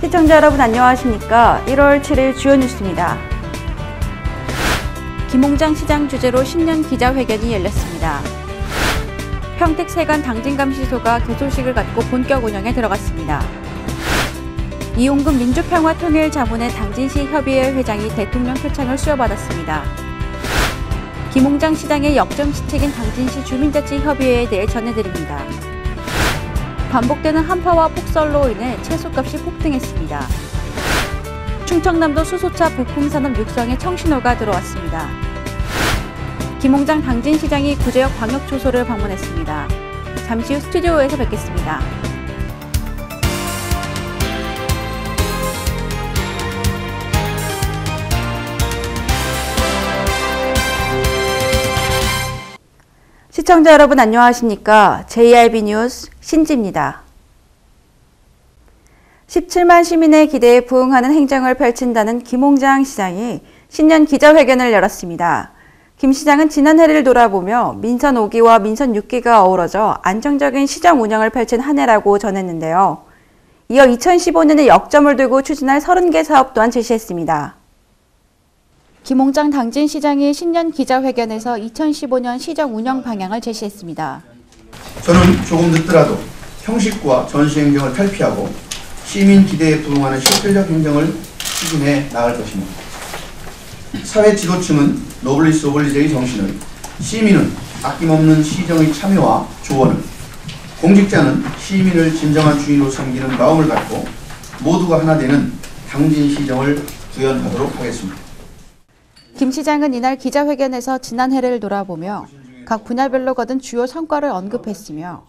시청자 여러분 안녕하십니까? 1월 7일 주요 뉴스입니다. 김홍장 시장 주재로 신년 기자회견이 열렸습니다. 평택 세관 당진감시소가 개소식을 갖고 본격 운영에 들어갔습니다. 이용근 민주평화통일자문회 당진시 협의회 회장이 대통령 표창을 수여받았습니다. 김홍장 시장의 역점 시책인 당진시 주민자치협의회에 대해 전해드립니다. 반복되는 한파와 폭설로 인해 채소값이 폭등했습니다. 충청남도 수소차 부품산업 육성에 청신호가 들어왔습니다. 김홍장 당진시장이 구제역 광역초소를 방문했습니다. 잠시 후 스튜디오에서 뵙겠습니다. 시청자 여러분 안녕하십니까? JIB 뉴스 신지입니다. 17만 시민의 기대에 부응하는 행정을 펼친다는 김홍장 시장이 신년 기자회견을 열었습니다. 김 시장은 지난 해를 돌아보며 민선 5기와 민선 6기가 어우러져 안정적인 시정 운영을 펼친 한 해라고 전했는데요. 이어 2015년에 역점을 두고 추진할 30개 사업 또한 제시했습니다. 김홍장 당진 시장이 신년 기자회견에서 2015년 시정 운영 방향을 제시했습니다. 저는 조금 늦더라도 형식과 전시 행정을 탈피하고 시민 기대에 부응하는 실질적 행정을 추진해 나갈 것입니다. 사회 지도층은 노블리스 오블리제의 정신을, 시민은 아낌없는 시정의 참여와 조언을, 공직자는 시민을 진정한 주인으로 섬기는 마음을 갖고 모두가 하나 되는 당진 시정을 구현하도록 하겠습니다. 김 시장은 이날 기자회견에서 지난 해를 돌아보며 각 분야별로 거둔 주요 성과를 언급했으며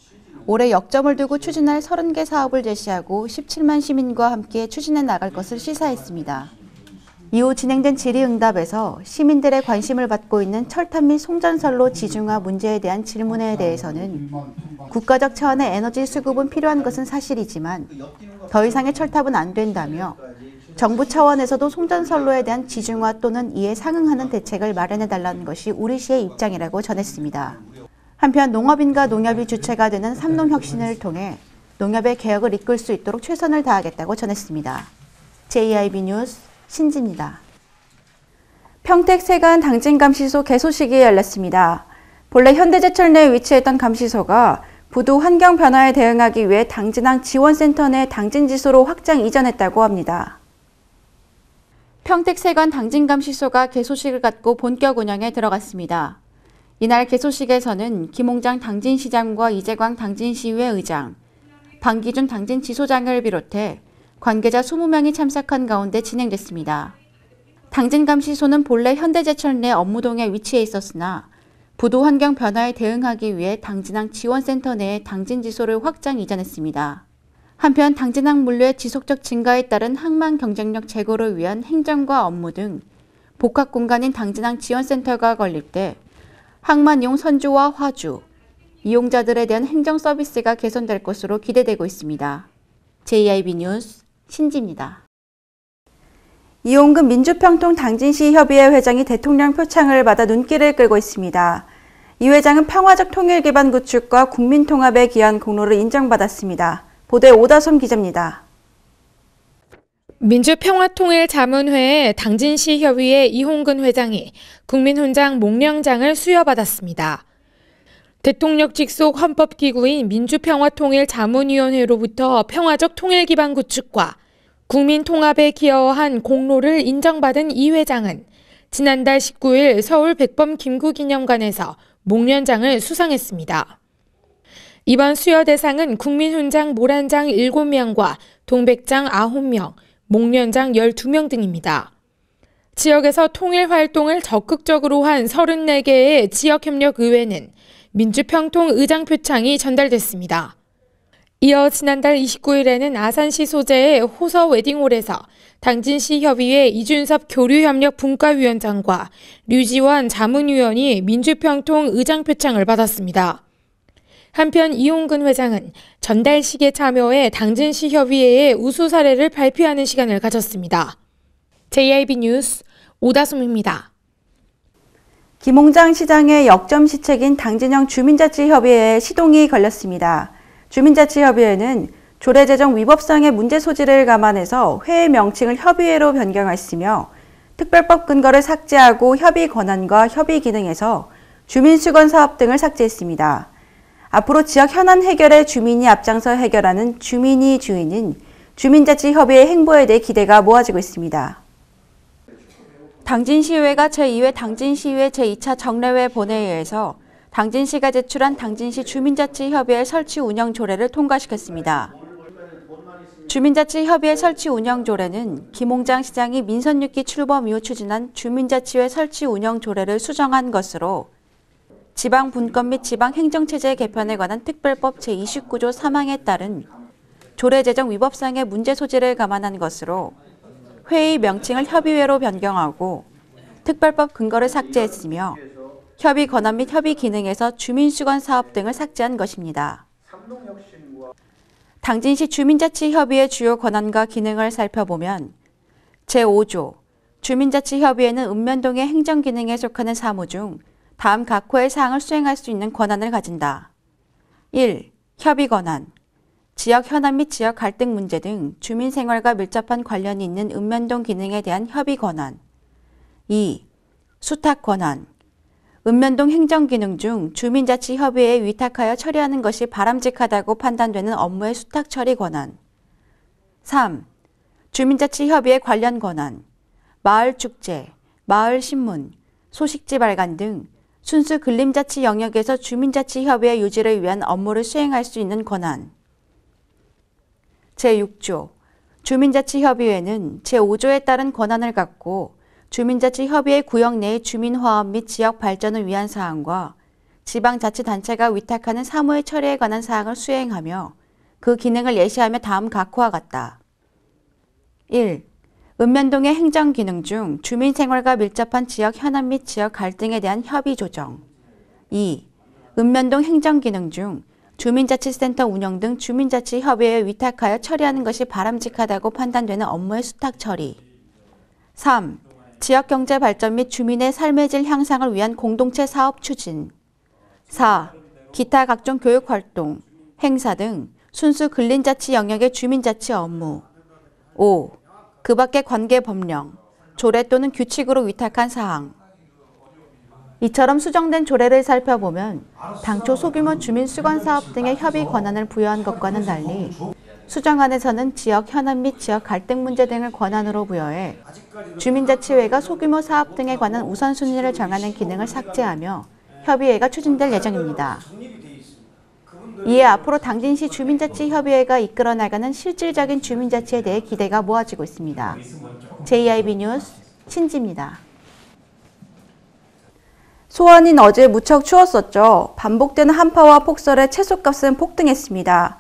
올해 역점을 두고 추진할 30개 사업을 제시하고 17만 시민과 함께 추진해 나갈 것을 시사했습니다. 이후 진행된 질의응답에서 시민들의 관심을 받고 있는 철탑 및 송전선로 지중화 문제에 대한 질문에 대해서는 국가적 차원의 에너지 수급은 필요한 것은 사실이지만 더 이상의 철탑은 안 된다며 정부 차원에서도 송전선로에 대한 지중화 또는 이에 상응하는 대책을 마련해 달라는 것이 우리 시의 입장이라고 전했습니다. 한편 농업인과 농협이 주체가 되는 삼농혁신을 통해 농협의 개혁을 이끌 수 있도록 최선을 다하겠다고 전했습니다. JIB 뉴스 신지입니다. 평택 세관 당진 감시소 개소 식이 열렸습니다. 본래 현대제철 내에 위치했던 감시소가 부두 환경 변화에 대응하기 위해 당진항 지원센터 내 당진지소로 확장 이전했다고 합니다. 평택 세관 당진감시소가 개소식을 갖고 본격 운영에 들어갔습니다. 이날 개소식에서는 김홍장 당진시장과 이재광 당진시의회 의장, 방기준 당진지소장을 비롯해 관계자 20명이 참석한 가운데 진행됐습니다. 당진감시소는 본래 현대제철 내 업무동에 위치해 있었으나 부도 환경 변화에 대응하기 위해 당진항 지원센터 내에 당진지소를 확장 이전했습니다. 한편 당진항 물류의 지속적 증가에 따른 항만 경쟁력 제고를 위한 행정과 업무 등 복합 공간인 당진항 지원센터가 건립 때 항만용 선주와 화주, 이용자들에 대한 행정 서비스가 개선될 것으로 기대되고 있습니다. JIB 뉴스 신지입니다. 이용근 민주평통 당진시 협의회 회장이 대통령 표창을 받아 눈길을 끌고 있습니다. 이 회장은 평화적 통일 기반 구축과 국민 통합에 기한 공로를 인정받았습니다. 보도에 오다솜 기자입니다. 민주평화통일자문회의 당진시 협의회 이홍근 회장이 국민훈장 몽령장을 수여받았습니다. 대통령 직속 헌법기구인 민주평화통일자문위원회로부터 평화적 통일 기반 구축과 국민 통합에 기여한 공로를 인정받은 이 회장은 지난달 19일 서울 백범 김구 기념관에서 몽련장을 수상했습니다. 이번 수여 대상은 국민훈장 모란장 7명과 동백장 9명, 목련장 12명 등입니다. 지역에서 통일 활동을 적극적으로 한 34개의 지역협력의회는 민주평통 의장 표창이 전달됐습니다. 이어 지난달 29일에는 아산시 소재의 호서 웨딩홀에서 당진시 협의회 이준섭 교류협력 분과위원장과 류지원 자문위원이 민주평통 의장 표창을 받았습니다. 한편 이용근 회장은 전달식에 참여해 당진시 협의회의 우수 사례를 발표하는 시간을 가졌습니다. JIB 뉴스 오다솜입니다. 김홍장 시장의 역점 시책인 당진형 주민자치협의회에 시동이 걸렸습니다. 주민자치협의회는 조례제정 위법상의 문제 소지를 감안해서 회의 명칭을 협의회로 변경했으며 특별법 근거를 삭제하고 협의 권한과 협의 기능에서 주민수건 사업 등을 삭제했습니다. 앞으로 지역 현안 해결에 주민이 앞장서 해결하는 주민이 주인은 주민자치협의회 행보에 대해 기대가 모아지고 있습니다. 당진시의회가 제2회 당진시의회 제2차 정례회 본회의에서 당진시가 제출한 당진시 주민자치협의회 설치 운영 조례를 통과시켰습니다. 주민자치협의회 설치 운영 조례는 김홍장 시장이 민선 6기 출범 이후 추진한 주민자치회 설치 운영 조례를 수정한 것으로 지방 분권 및 지방 행정체제 개편에 관한 특별법 제29조 3항에 따른 조례 제정 위법상의 문제 소지를 감안한 것으로 회의 명칭을 협의회로 변경하고 특별법 근거를 삭제했으며 협의 권한 및 협의 기능에서 주민수건 사업 등을 삭제한 것입니다. 당진시 주민자치협의회 주요 권한과 기능을 살펴보면 제5조 주민자치협의회는 읍면동의 행정기능에 속하는 사무 중 다음 각 호의 사항을 수행할 수 있는 권한을 가진다. 1. 협의 권한 지역 현안 및 지역 갈등 문제 등 주민 생활과 밀접한 관련이 있는 읍면동 기능에 대한 협의 권한 2. 수탁 권한 읍면동 행정 기능 중 주민자치 협의회에 위탁하여 처리하는 것이 바람직하다고 판단되는 업무의 수탁 처리 권한 3. 주민자치 협의회 관련 권한 마을 축제, 마을 신문, 소식지 발간 등 순수 근림자치 영역에서 주민자치협의회 유지를 위한 업무를 수행할 수 있는 권한 제6조 주민자치협의회는 제5조에 따른 권한을 갖고 주민자치협의회 구역 내의 주민화합 및 지역 발전을 위한 사항과 지방자치단체가 위탁하는 사무의 처리에 관한 사항을 수행하며 그 기능을 예시하며 다음 각호와 같다. 1. 읍면동의 행정기능 중 주민생활과 밀접한 지역 현안 및 지역 갈등에 대한 협의 조정 2. 읍면동 행정기능 중 주민자치센터 운영 등 주민자치 협의회에 위탁하여 처리하는 것이 바람직하다고 판단되는 업무의 수탁 처리 3. 지역 경제 발전 및 주민의 삶의 질 향상을 위한 공동체 사업 추진 4. 기타 각종 교육 활동, 행사 등 순수 근린자치 영역의 주민자치 업무 5. 그 밖의 관계 법령, 조례 또는 규칙으로 위탁한 사항 이처럼 수정된 조례를 살펴보면 당초 소규모 주민 수건 사업 등의 협의 권한을 부여한 것과는 달리 수정안에서는 지역 현안 및 지역 갈등 문제 등을 권한으로 부여해 주민자치회가 소규모 사업 등에 관한 우선순위를 정하는 기능을 삭제하며 협의회가 추진될 예정입니다. 이에 앞으로 당진시 주민자치협의회가 이끌어 나가는 실질적인 주민자치에 대해 기대가 모아지고 있습니다. JIB 뉴스 신지입니다. 소원인 어제 무척 추웠었죠. 반복되는 한파와 폭설에 채소값은 폭등했습니다.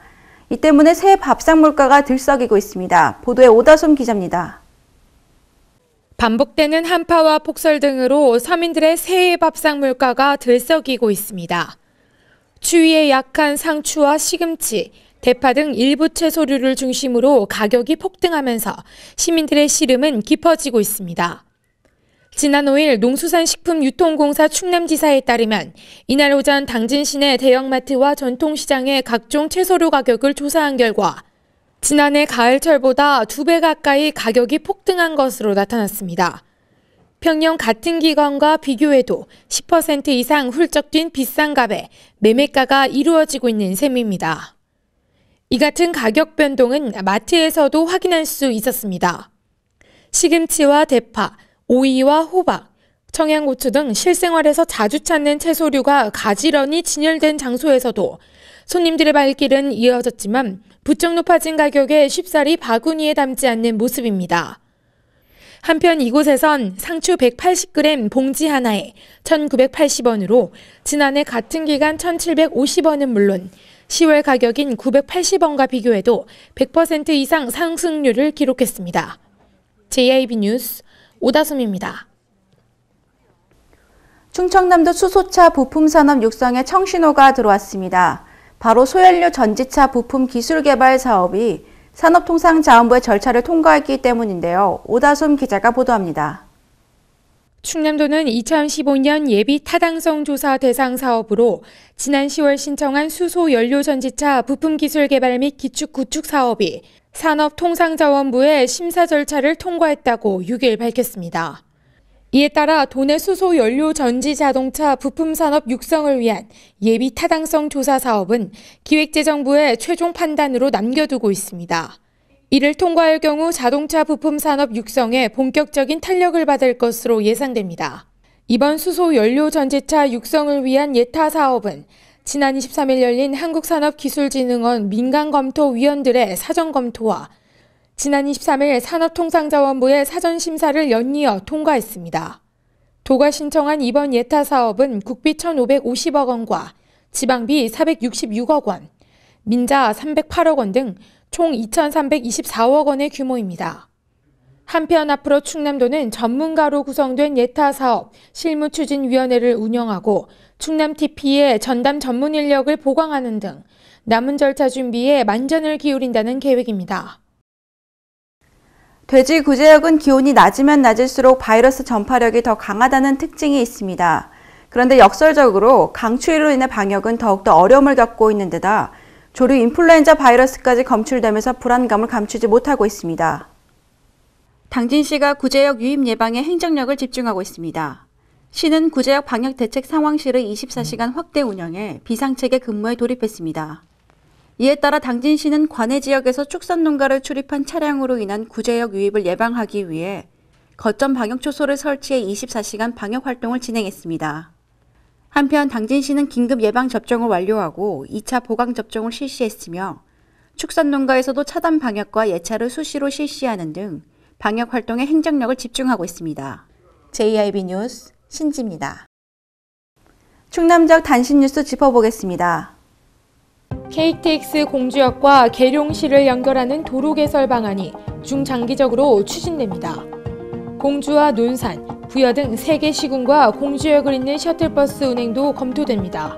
이 때문에 새 밥상 물가가 들썩이고 있습니다. 보도에 오다솜 기자입니다. 반복되는 한파와 폭설 등으로 서민들의 새해 밥상 물가가 들썩이고 있습니다. 추위에 약한 상추와 시금치, 대파 등 일부 채소류를 중심으로 가격이 폭등하면서 시민들의 시름은 깊어지고 있습니다. 지난 5일 농수산식품유통공사 충남지사에 따르면 이날 오전 당진 시내 대형마트와 전통시장의 각종 채소류 가격을 조사한 결과 지난해 가을철보다 두 배 가까이 가격이 폭등한 것으로 나타났습니다. 평년 같은 기간과 비교해도 10% 이상 훌쩍 뛴 비싼 값에 매매가가 이루어지고 있는 셈입니다. 이 같은 가격 변동은 마트에서도 확인할 수 있었습니다. 시금치와 대파, 오이와 호박, 청양고추 등 실생활에서 자주 찾는 채소류가 가지런히 진열된 장소에서도 손님들의 발길은 이어졌지만 부쩍 높아진 가격에 쉽사리 바구니에 담지 않는 모습입니다. 한편 이곳에선 상추 180g 봉지 하나에 1,980원으로 지난해 같은 기간 1,750원은 물론 10월 가격인 980원과 비교해도 100% 이상 상승률을 기록했습니다. JIB 뉴스 오다솜입니다. 충청남도 수소차 부품산업 육성에 청신호가 들어왔습니다. 바로 소연료 전지차 부품 기술 개발 사업이 산업통상자원부의 절차를 통과했기 때문인데요. 오다솜 기자가 보도합니다. 충남도는 2015년 예비 타당성 조사 대상 사업으로 지난 10월 신청한 수소 연료 전지차 부품 기술 개발 및 기축 구축 사업이 산업통상자원부의 심사 절차를 통과했다고 6일 밝혔습니다. 이에 따라 도내 수소 연료 전지 자동차 부품 산업 육성을 위한 예비 타당성 조사 사업은 기획재정부의 최종 판단으로 남겨두고 있습니다. 이를 통과할 경우 자동차 부품 산업 육성에 본격적인 탄력을 받을 것으로 예상됩니다. 이번 수소 연료 전지차 육성을 위한 예타 사업은 지난 23일 열린 한국산업기술진흥원 민간검토위원들의 사전검토와 지난 23일 산업통상자원부의 사전심사를 연이어 통과했습니다. 도가 신청한 이번 예타 사업은 국비 1,550억 원과 지방비 466억 원, 민자 308억 원 등 총 2,324억 원의 규모입니다. 한편 앞으로 충남도는 전문가로 구성된 예타 사업 실무추진위원회를 운영하고 충남 TP의 전담 전문 인력을 보강하는 등 남은 절차 준비에 만전을 기울인다는 계획입니다. 돼지 구제역은 기온이 낮으면 낮을수록 바이러스 전파력이 더 강하다는 특징이 있습니다. 그런데 역설적으로 강추위로 인해 방역은 더욱더 어려움을 겪고 있는 데다 조류 인플루엔자 바이러스까지 검출되면서 불안감을 감추지 못하고 있습니다. 당진시가 구제역 유입 예방에 행정력을 집중하고 있습니다. 시는 구제역 방역 대책 상황실을 24시간 확대 운영해 비상체계 근무에 돌입했습니다. 이에 따라 당진시는 관내 지역에서 축산 농가를 출입한 차량으로 인한 구제역 유입을 예방하기 위해 거점 방역 초소를 설치해 24시간 방역 활동을 진행했습니다. 한편 당진시는 긴급 예방 접종을 완료하고 2차 보강 접종을 실시했으며 축산 농가에서도 차단 방역과 예차를 수시로 실시하는 등 방역 활동에 행정력을 집중하고 있습니다. JIB 뉴스 신지입니다. 충남 지역 단신 뉴스 짚어보겠습니다. KTX 공주역과 계룡시를 연결하는 도로 개설 방안이 중장기적으로 추진됩니다. 공주와 논산, 부여 등 3개 시군과 공주역을 잇는 셔틀버스 운행도 검토됩니다.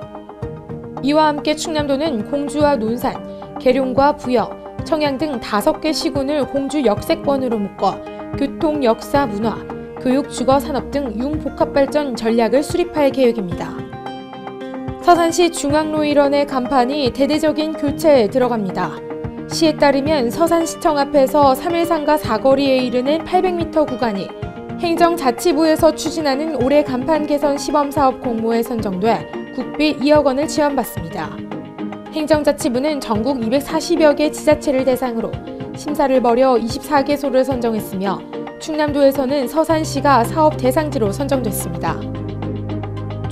이와 함께 충남도는 공주와 논산, 계룡과 부여, 청양 등 5개 시군을 공주 역세권으로 묶어 교통, 역사, 문화, 교육, 주거, 산업 등 융복합발전 전략을 수립할 계획입니다. 서산시 중앙로 일원의 간판이 대대적인 교체에 들어갑니다. 시에 따르면 서산시청 앞에서 3일상가 사거리에 이르는 800m 구간이 행정자치부에서 추진하는 올해 간판 개선 시범사업 공모에 선정돼 국비 2억 원을 지원받습니다. 행정자치부는 전국 240여 개 지자체를 대상으로 심사를 벌여 24개소를 선정했으며 충남도에서는 서산시가 사업 대상지로 선정됐습니다.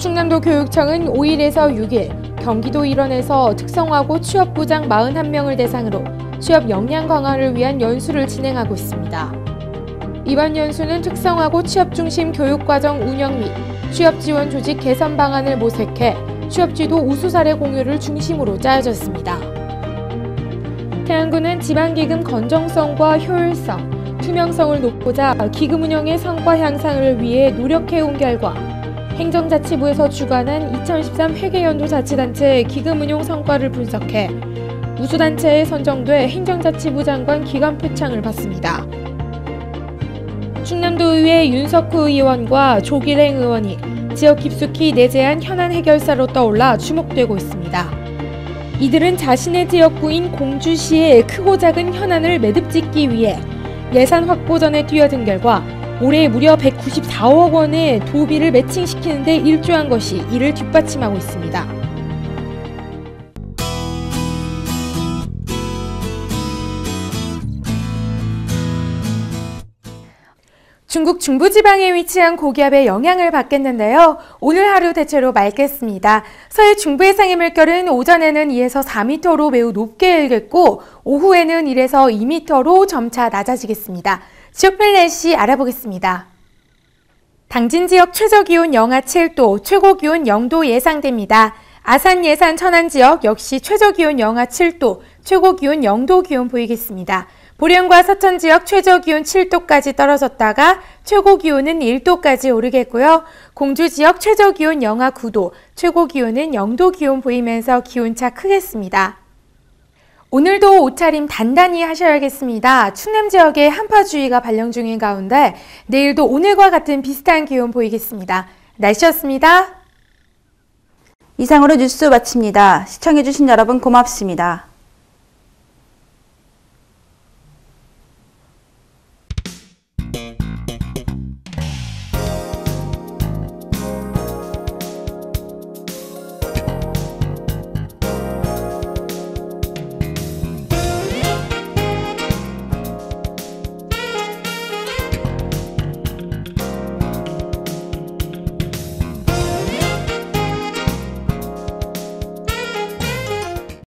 충남도 교육청은 5일에서 6일 경기도 일원에서 특성화고 취업부장 41명을 대상으로 취업 역량 강화를 위한 연수를 진행하고 있습니다. 이번 연수는 특성화고 취업 중심 교육과정 운영 및 취업 지원 조직 개선 방안을 모색해 취업지도 우수 사례 공유를 중심으로 짜여졌습니다. 태안군은 지방기금 건정성과 효율성, 투명성을 높고자 기금 운영의 성과 향상을 위해 노력해온 결과 행정자치부에서 주관한 2013 회계연도 자치단체 기금 운용 성과를 분석해 우수단체에 선정돼 행정자치부 장관 기관 표창을 받습니다. 충남도의회 윤석후 의원과 조기랭 의원이 지역 깊숙이 내재한 현안 해결사로 떠올라 주목되고 있습니다. 이들은 자신의 지역구인 공주시의 크고 작은 현안을 매듭짓기 위해 예산 확보 전에 뛰어든 결과 올해 무려 194억 원의 도비를 매칭시키는 데 일조한 것이 이를 뒷받침하고 있습니다. 중국 중부지방에 위치한 고기압의 영향을 받겠는데요. 오늘 하루 대체로 맑겠습니다. 서해 중부 해상의 물결은 오전에는 2에서 4m로 매우 높게 일겠고 오후에는 1에서 2m로 점차 낮아지겠습니다. 날씨 알아보겠습니다. 당진 지역 최저 기온 영하 7도, 최고 기온 0도 예상됩니다. 아산 예산 천안 지역 역시 최저 기온 영하 7도, 최고 기온 0도 기온 보이겠습니다. 보령과 서천 지역 최저 기온 7도까지 떨어졌다가 최고 기온은 1도까지 오르겠고요. 공주 지역 최저 기온 영하 9도, 최고 기온은 0도 기온 보이면서 기온차 크겠습니다. 오늘도 옷차림 단단히 하셔야겠습니다. 충남 지역에 한파주의가 발령 중인 가운데 내일도 오늘과 같은 비슷한 기온 보이겠습니다. 날씨였습니다. 이상으로 뉴스 마칩니다. 시청해주신 여러분 고맙습니다.